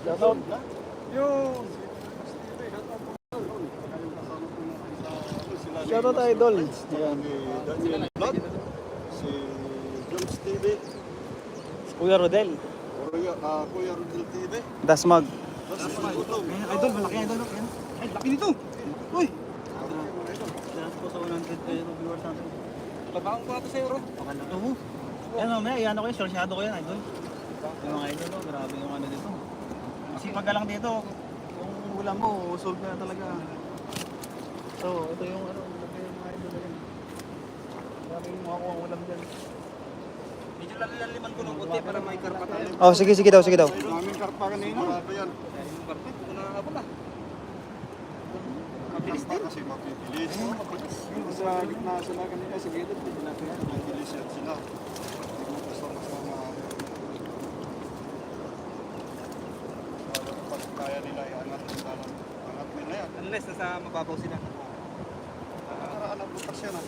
Shoutout. Yun! Shoutout idol. Ayan. Si Daniel Vlog, si Jones TV, Kuya Rodel. Kuya, ah, Kuya Rodel TV, Dasmag. si Budong. Idol, malaki idol. Ay, laki nito. Uy! Salamat po sa 100 kayo ng viewers natin. Labakan ko ito sa euro. Pakala. Oo. Yan mamaya, iyan ako yun. Sorsyado ko yan, idol. Yung mga idol, oh, grabe yung ano dito. Kasi pag lang dito, yung ulam mo, solve na talaga. So, ito yung ano, lagay yung mga idol na yan. Yung makakuha ang ulam dyan. Medyo lalaliman ko ng konti para may karpa tayo. Oh, sige, sige daw, sige daw. Maraming karpa kanina. Marami yan. Yung karpa, hindi ko nakakabot ah. Mabilis din. Kasi mapipilis. Sa gitna sila kanina, hindi natin yan. Mapipilis yan sila. Hindi mo kasama-sama. Pag kaya nila, iangat nila. lang. Angat Unless nasa mababaw sila. Nakaraan ang butas yan ah.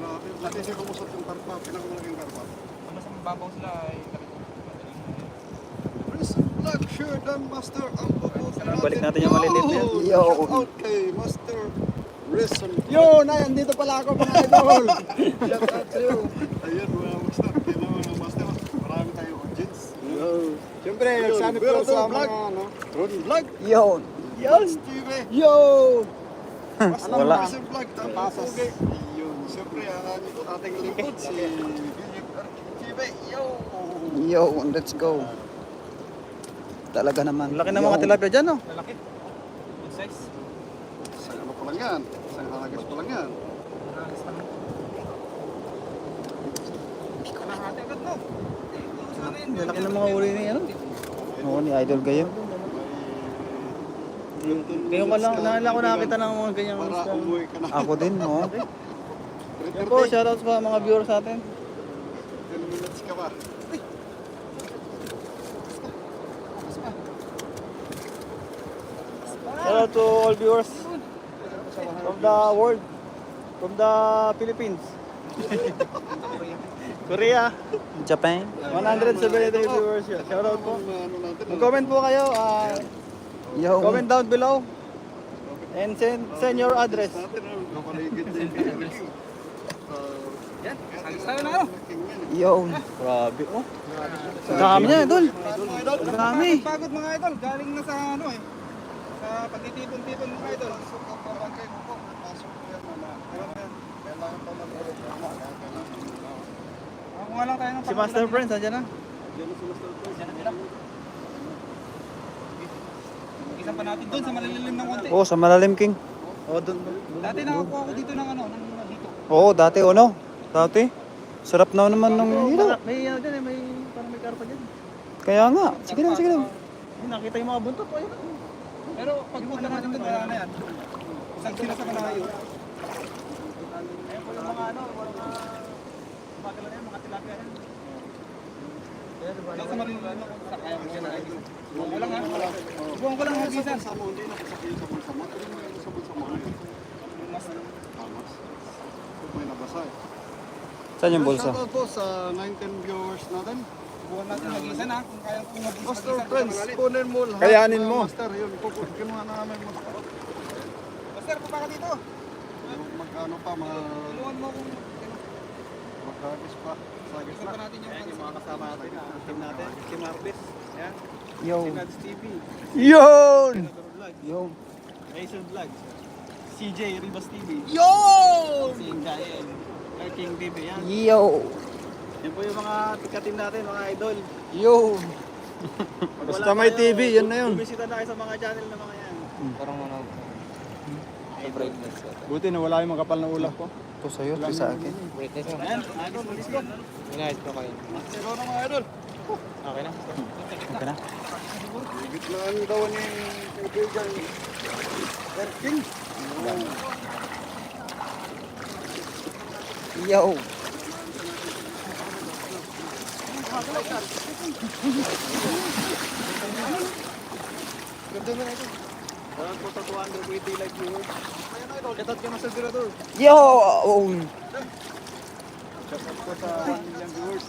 Grabe. Dati siya kumusot yung karpa, pinakamalaking karpa. Kung nasa mababaw sila ay Black Shirt and Master ang puputo Balik natin yung maliliit na yan. Yo! Okay, Master Risen. Yo! Nay, andito pala ako mga idol! Shout out to you! Ayun mga Master, kailan mga Master, marami tayong audience. Yo! Siyempre, sana ko sa mga ano, Ron Vlog, Yun. Yo! Wala. Vlog, tapos Yun, siyempre, ang ating lingkod, si Philip TV, yo! Yo, let's go. Talaga naman. Laki ng mga tilapia dyan, no? lalaki. Good size. Isang ano pa lang yan, isang halagas pa lang yan. Nakalis pa yun. Laki ng mga uli ni ano? Oo, ni Idol kayo. Ngayon ko lang, naalala ko nakakita ng mga ganyang Para umuwi ka na. Ako din, oo. Yan po, shoutouts pa mga viewers natin. 10 minutes ka pa. Shoutout to all viewers from the world, from the Philippines. Korea, Japan. 173 viewers. Shoutout po. Ano natin, Mag-comment po kayo, ah, Yo. comment down below and send, send your address. Ricky. Yan. Na. Grabe, oh. Ang dami niya, idol. Ang dami. Pagod mga idol. Galing na sa ano eh. Sa pagtitipon-tipon mga idol. Kung lang tayo ng Si Master Prince, Isang pa natin doon sa malililim ng konti. Oh, sa Malalim King. Oh, dun. Dati nakakuha ko dito ng ano, ng dito. Oo, dati ano? Dati. Sarap na naman ng hilo. May ano dyan eh, may parang may karpa dyan. Kaya nga. Sige lang, sige lang. Ayun, nakita yung mga buntot. Oh, ayun. Pero pagpunta natin doon, wala na yan. Isang sila sa malayo. Ayun po yung mga ano, mga na yan, mga tilapia yan. Nasa malililim ng konti. Kaya mo siya na Buwan ko lang ha. Buwan ko lang hagisan. Sa mo, hindi nakasakay sa bulsa mo. Mo yung sa bulsa mo? Mas Tamas. May nabasa eh. Saan yung bulsa? Shoutout po sa 19 viewers natin. buwan natin hagisan ha. Kung kaya kong mag Master Friends, kunin mo lahat. Kayanin mo. Master, yun. Kukunin mo na namin. Master. Master, pa ka dito. Magkano pa, mga Tulungan mo kung magkagis pa. Sagis isa na. natin yung Ayan yung mga kasama natin, ang team natin, si Marvis. Yan, Yo. si Nads TV, Yun! Yo. Racer Vlog, CJ Ribas TV, Yo! si Gael, King TV, yan. Yo! Yan po yung mga tika-team natin, mga idol. Yo! Pag Basta may kayo, TV, yan na yun. Bumisita na kayo sa mga channel na mga yan. Parang ano, brightness. Buti na wala yung makapal na ulap ko. Ito sa'yo, ito sa akin. Brightness. Ayan, idol, let's go. Inayos ko kayo. Pero na mga idol. Okay na? Okay na? Gitnaan daw ni kaibigan Erking. Yo! Ganda na ito. Around po sa 280 like viewers. Ayan idol, shoutout kay Master Durador. Yo! Oh. Shoutout po sa 1 million viewers.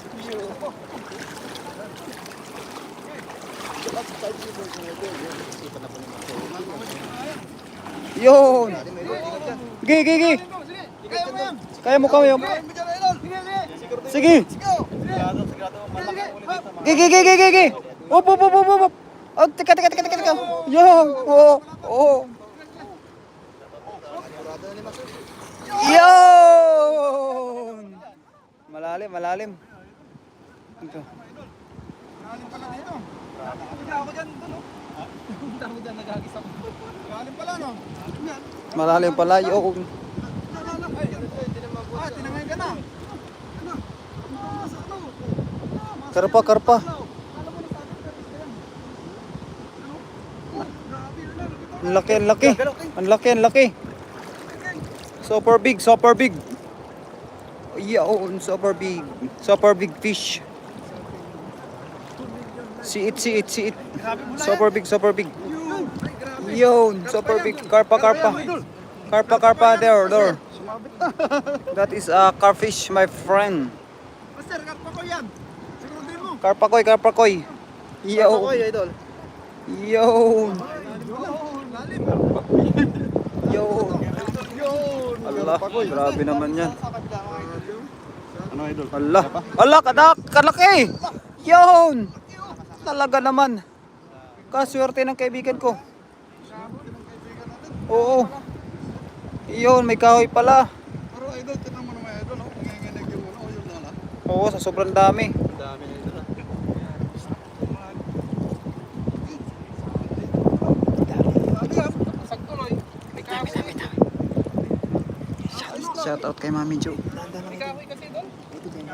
Yun! Gi, gi, gi! Kaya mo, kaya mo. Sige! Dito. Gi, gi, gi, gi! Up, up, up, up, up! Oh, teka, teka, teka, teka, teka! Yun! Oo, oo! Yun! Malalim, malalim. Ito. Ako dyan, doon, oh. Punta ako dyan, nagagis ako. Galing pala, no? Malalim pala yun. Ah, tinangay ka na. Karpa, karpa. Ang laki, ang laki. Ang laki, ang laki. Super big, super big. Yun, super big. Super big fish. See it, see it, see it. Super big, super big. Yun, super big. Karpa, karpa. Karpa, karpa, there, there. That is a carfish, my friend. Master, karpa ko yan. Siguro mo. Karpakoy, karpakoy. Yo. idol. Yo. Lalim. Yo. Allah, grabe naman yan. Ano idol? Allah. Allah, kadak, kalaki. Yun. Talaga naman. Kaswerte ng kaibigan ko. Oo. Yun, may kahoy pala. Pero idol, tignan mo naman idol. oh. Nanginginig yung ano, yung lala. Oo, sa sobrang dami. Dami na idol. ah. Shout out kay Mami Jo.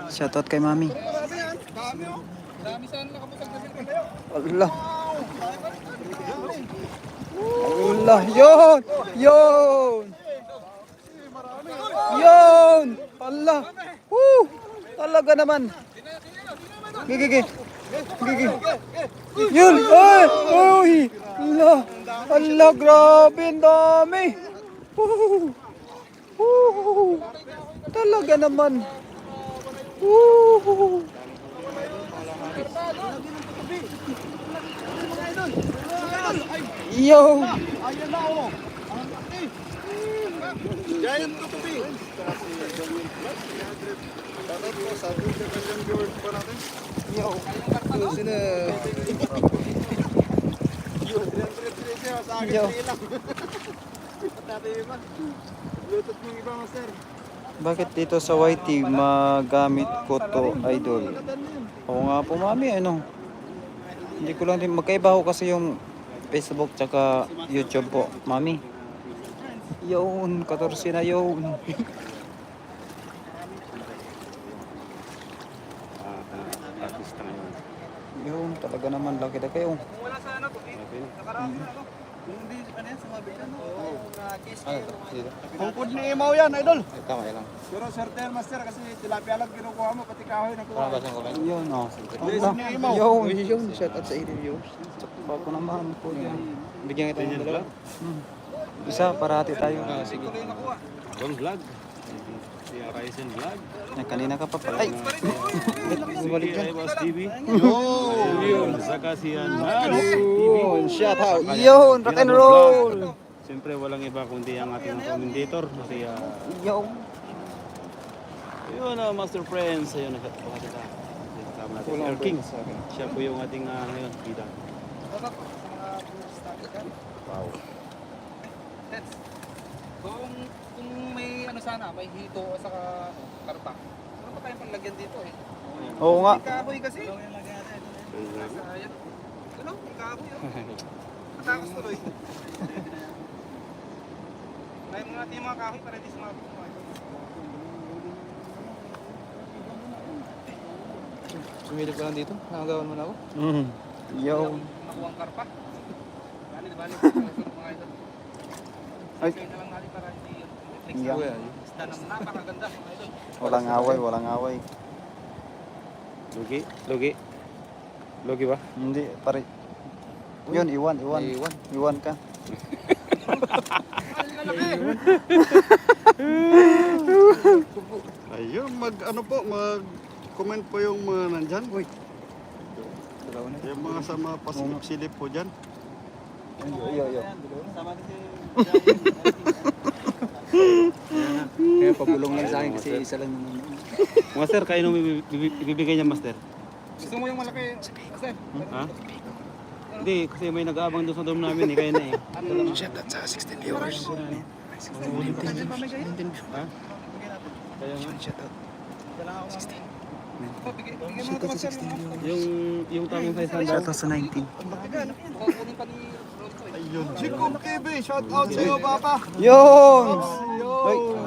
Shout out kay Mami. Dami, oh. Dami saan na sila kayo. Allah. Allah. Yun. Yun. Yun. Allah. Woo. Talaga naman. Gigi. Gigi. Yun. Ay. Uy. Allah. Allah. Grabe. Ang dami. Woo. Woo. Talaga naman. Woo. Yo. Ayan na oh. Ang laki. Giant tutubi. Shoutout po sa 20 million viewers po natin. Yo. Sino? Yun, 300 siya sa akin Yo. 3 lang. Iba. Bluetooth yung iba, master. Bakit dito sa YT magamit ko to idol? Oo nga po mami, ano? Hindi ko lang din, magkaiba ko kasi yung Facebook tsaka YouTube po, mami. Yun, 14 na yun. Yun, talaga naman, laki na kayo. Kung wala sana, kundi nakarami na hindi, ano yan, sumabit yan. Oo. Na-kiss kayo. Hungkod ni Imaw yan, idol. Tama lang. Pero swerte yan, master, kasi tilapia lang kinukuha mo, pati kahoy na kuha. Yun, oh. Blessing ni Imaw. Yun, yun, shout out sa inyo viewers. Sakto ko naman po yan. Bigyan kita ng dalawa. Hmm. Isa, parati tayo. sige. Tuloy nakuha. Bang vlog. Ryzen vlog. Yan, kanina ka pa pala. Ay! Bumalik yan. Boss TV. Yun. Saka si Yun, shout out. Yun, rock and roll. Siyempre walang iba kundi ang ating commentator. Si uh, Yo. yun, uh, Master Friends. Ayun, nakakita. Kasama natin si Air King. Siya po yung ating uh, ngayon, bida. Wow. Tets. Kung, kung ano sana, may hito o saka karpa. Ano pa tayong panlagyan dito eh? Oo nga. May kahoy kasi. Sayang. Ano? May kahoy oh. Matakas tuloy. Kaya mga natin yung mga kahoy para hindi sumabit mo. Sumilip ka lang dito. Nakagawan mo na ako. Mm. Yo. Nakuha ang karpa. Bali, bali. mga ito. Ay. Kaya na lang natin para hindi Yeah. na. Basta nang napakaganda. Walang away, walang away. Lugi? Lugi? Lugi ba? Hindi, pare. Yun, iwan, iwan. Iwan. Iwan ka. Ayun, mag ano po, mag comment po yung mga nandyan. Uy. Yung mga sa mga pasilip-silip po dyan. Yo, yo. Sama din si Kaya pabulong lang sa akin kasi isa lang yung... Master, kayo nung ibibigay niya, Master? Gusto mo yung malaki? Master, Ha? Hindi, kasi may nag-aabang doon sa dorm namin eh, kaya na eh. Shout out sa 16 viewers. Ha? Kaya nga. Na ito, Master. yung- Yung, tamang size sa 19. Kukunin pa ni Rolito eh. Ayun. Jikong TV, shout out sa iyo, Papa. Yun! Ayun.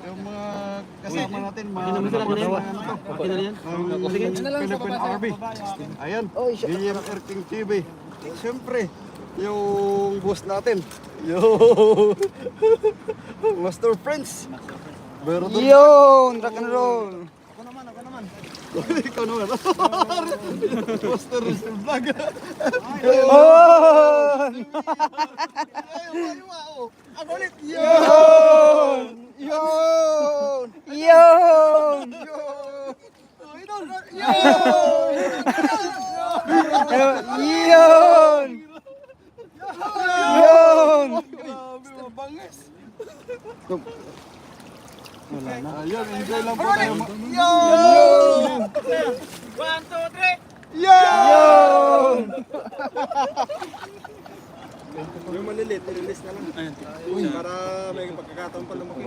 Yung mga kasama natin, mga Philippine Army. Ayan, William Erking TV. Siyempre, yung boss natin. Yo! Master doon. Yun! Rock and roll! Ikaw naman. Rizal Vlog. Yun! Ako ulit. Yun! Yun! Yun! Yun! Yun! Grabe, mabangis. Wala na. Ayun, enjoy lang po tayo. Yun! One, two, three! Yun! Yung malilit, release na lang. Para may pagkakataon pa lumaki.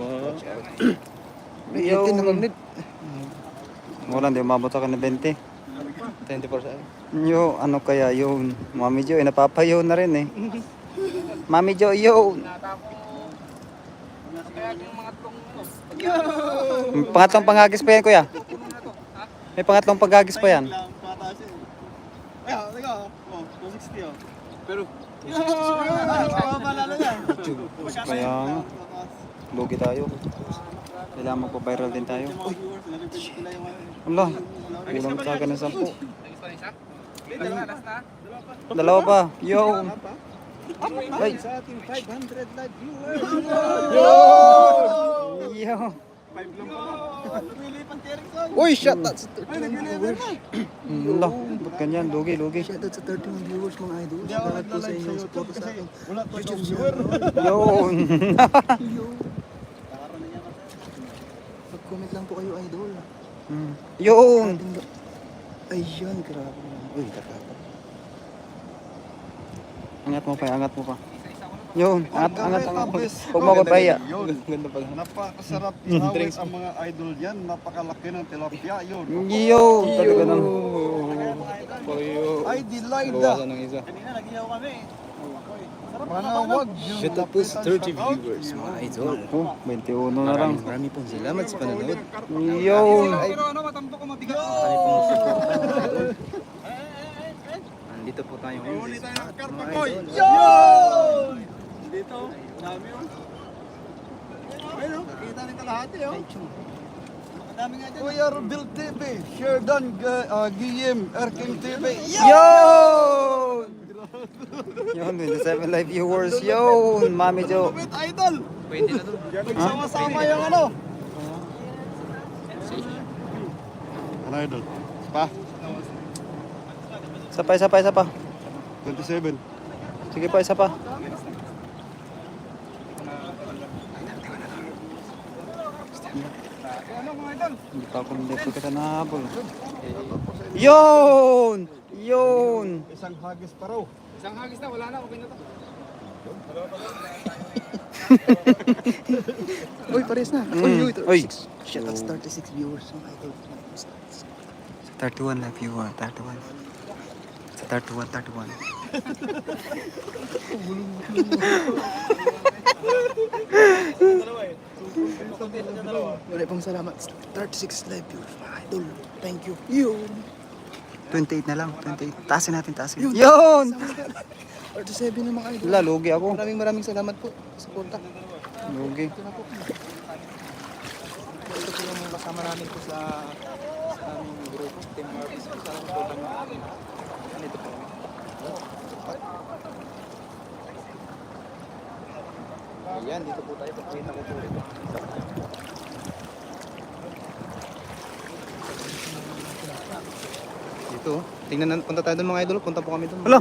Yun! Wala, hindi umabot ako ng 20. 24 sa akin. Yo, ano kaya yun? Mami Jo, eh, napapayo na rin eh. Mami Jo, yun! Kaya yung mga tong May Pangatlong panghagis pa yan, kuya. puno na to. Ha? May pangatlong panghagis pa yan. Lang, pataas yun. Ay, teka. Oh, 260 oh. Pero. Kaya lugi tayo. Kailangan magpa-viral din tayo. Wala, kulang sa akin ng sampu. Dalawa, pa. Yo! Ay! Sa ating 500 live viewers. Yo! Lumilipan si Erickson. Uy, shout out sa Ay, nag-11 na. Wala, ba't ganyan? Lugi, lugi. Shout out sa 31 viewers mga idol. Hindi ako Salamat po sa inyong YouTube support sa kasi akin. wala pa yung viewer. Yun! Mag-comment lang po kayo idol. Hmm. Yun! Ayan, grabe. Uy, kakapa. Angat mo pa, angat mo pa. Yun, angat, angat, angat. Huwag. Yun. Ganda pala. Napakasarap ihawit ang mga idol yan. Napakalaki ng tilapia yun. Yo! Talaga nang... Ay, Delilah. Bawasan ng isa. kanina nag-iyaw kami eh. Manawag yun. Shout out po sa 30 viewers mga idol. Oh, 21 na lang. Maraming maraming pong salamat sa panonood. Yun! Pero ano, matampo ko mabigat. Sa mga idol. Nandito po tayo ngayon. Tayo ng Karpakoy. idol. Dito. Dami yun. Ayun, oh, kita ni kalahati oh. Madami nga dyan. Kuya Rubil TV, Sheridan G- uh, Guillem, Erking TV. Yun! Yun, 27 live viewers. Yun! Mami Jo. Idol! Pwede na to. Nagsama-sama yung ano. Ano idol? Pa? Isa pa, isa pa, isa pa. 27. Sige pa, isa pa. Hindi pa ako pa kita nahabol. Yun! Yun! Isang hagis pa raw. Isang hagis na, wala na, okay na to. Uy, pares na. Mm. Uy, uy. Six- out sa 36 viewers mga idol. 31 live viewer, 31. Sa 31, 31. Wala pong salamat. 36 live viewers mga idol. Thank you. Yun. 28 na lang, 28. Taasin natin, taasin. Yun! 37 na mga idol. Wala, lugi ako. Maraming maraming salamat po suporta. Lugi. Ito na po. Ito po yung kasama namin po sa sa aming grupo, Team Marvis. Sa suporta namin. Ito po. Ayan, dito po tayo. Pagkita ko po ito. Ito, tingnan na, punta tayo doon mga idol. Punta po kami doon. Hala.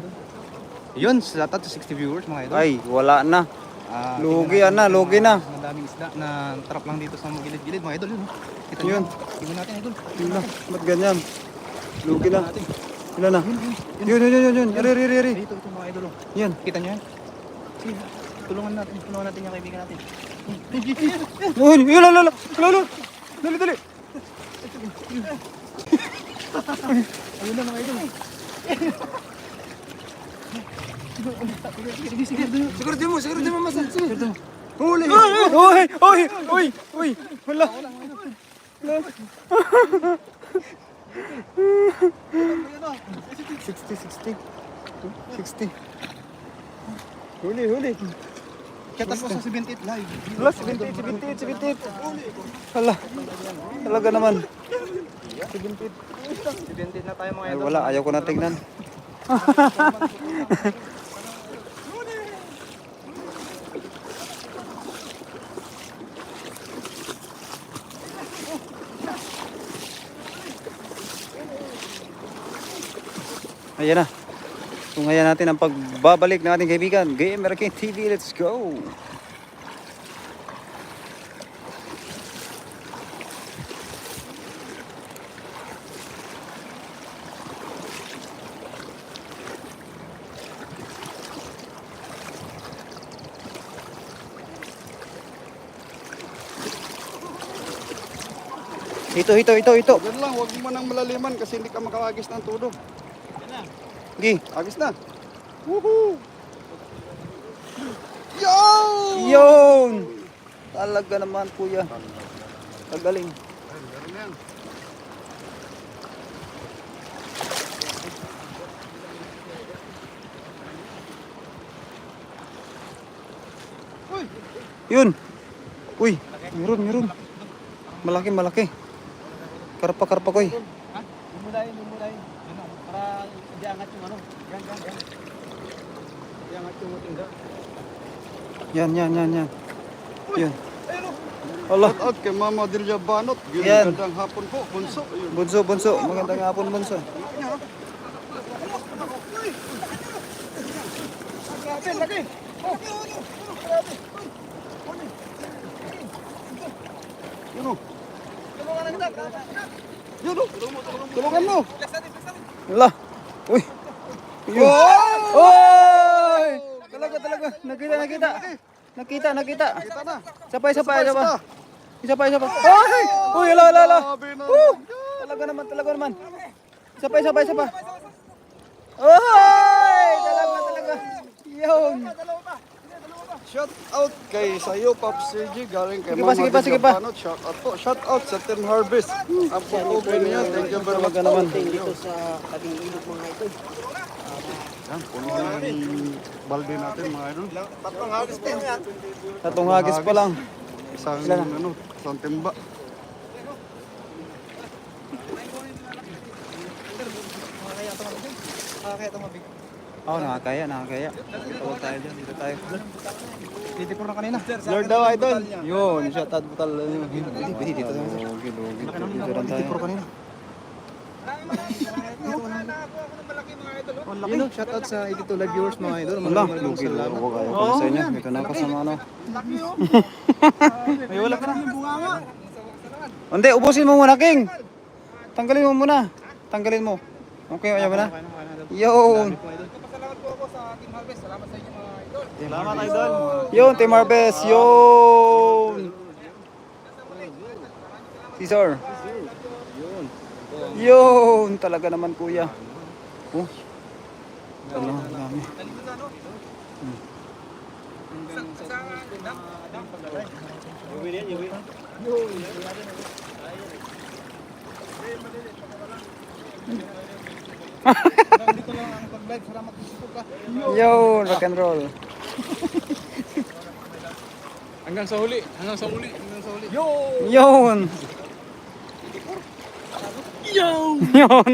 Yun, sa to 60 viewers mga idol. Ay, wala na. Ah, Lugi tingnan na, natin lugi yung na. mga Madaming isda na trap lang dito sa mga gilid-gilid mga idol. Yun, oh. Kita nyo Yun. yun. Tingnan natin idol. Yun na. Ba't ganyan? Lugi na. natin. Na? Yun, yun, yun, yun, yun. Yari, yari, yari. Dito, ito mga idol. oh. Yan. Kita nyo yan? Sige, tulungan natin. Tulungan natin yung kaibigan natin. Yun, yun, lala, lala, lala. Dali, dali. Ayun na mga idol. Sige, sige, sige. Siguro di mo, siguro di mo. Huli. Uy, uy, uy, uy. Wala. Sixty, sixty. Sixty. Huli, huli. Kaya tapos sa 78 live. Wala, 78, 78, 78. Wala. Talaga naman. 78 na tayo mga idol. wala, ayaw ko na tignan. Ayan na. Tungayan natin ang pagbabalik ng ating kaibigan. American TV, let's go! Ito, ito, ito, ito. Yan lang, huwag mo nang malaliman kasi hindi ka makawagis ng tudo. Gi. Agis na. Woohoo! Yo! Yun! Talaga naman, kuya. Tagaling. Yun. Uy, meron, meron. Malaki, malaki. Karpa, karpa ko eh. Lumulayin, lumulayin. Ano, para hindi angat yung ano. Yan, yan, yan. Hindi angat yung tingga. Yan, yan, yan, yan. Yun. Allah, Shout out kay Mama Delia Banot. Yan. Gandang hapon po, bunso. Ayun. bunso, bunso. Magandang hapon, bunso. Yun o. Tulungan mo. Wala. Uy. Yun. Oy! Talaga, talaga. Nakita, nakita. Nakita, nakita. Kita na. Isa pa, isa pa, isa pa. Isa. Isa pa, isa pa. Ay! Uy, ala, ala, ala. Woo! Talaga naman, talaga naman. Isa pa, isa pa, isa pa. Oy! Talaga, talaga. Yun. Shout out kay Sayo Pop CG galing kay Sige pa, Mama sige pa, sige pa. Shout out po. Shout out sa Team Harvest. Ang pag-open niya. Thank you very much. Naman. Dito sa tabing ilog mga ito. Yan, puno na yung balde natin mga idol. Tatlong harvest din yan. Tatong hagis pa lang. Isang ano, isang timba. Oo, oh, nakakaya, nakakaya. Dito tayo dyan, dito tayo. Dito po na kanina. Lord daw idol. Yun, yun. Pwede, pwede, dito tayo. Lugi, lugi. Dito lang tayo. Dito po kanina. Oh, laki. Shout out sa 82 live viewers mga idol. Wala, lugi, salamat. lugi. Ayaw ko sa inyo. Dito na ako sa mga ano. Ay, wala ka na. Hindi, ubusin mo muna, King. Tanggalin mo muna. Tanggalin mo. Okay, ayaw mo na. Yun. Pasalamat po ako sa Team Harvest. Salamat sa inyo mga idol. Salamat idol. Yun, Team Harvest. Yun. Caesar. Yun. Talaga naman, kuya. Oh. Ano, dami. Dito lang ang pag-live. Sa support ka. Yun, rock and roll. Hanggang sa huli. Hanggang sa huli. Hanggang sa huli. Yun. Yun. Yun.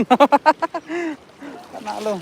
Panalo.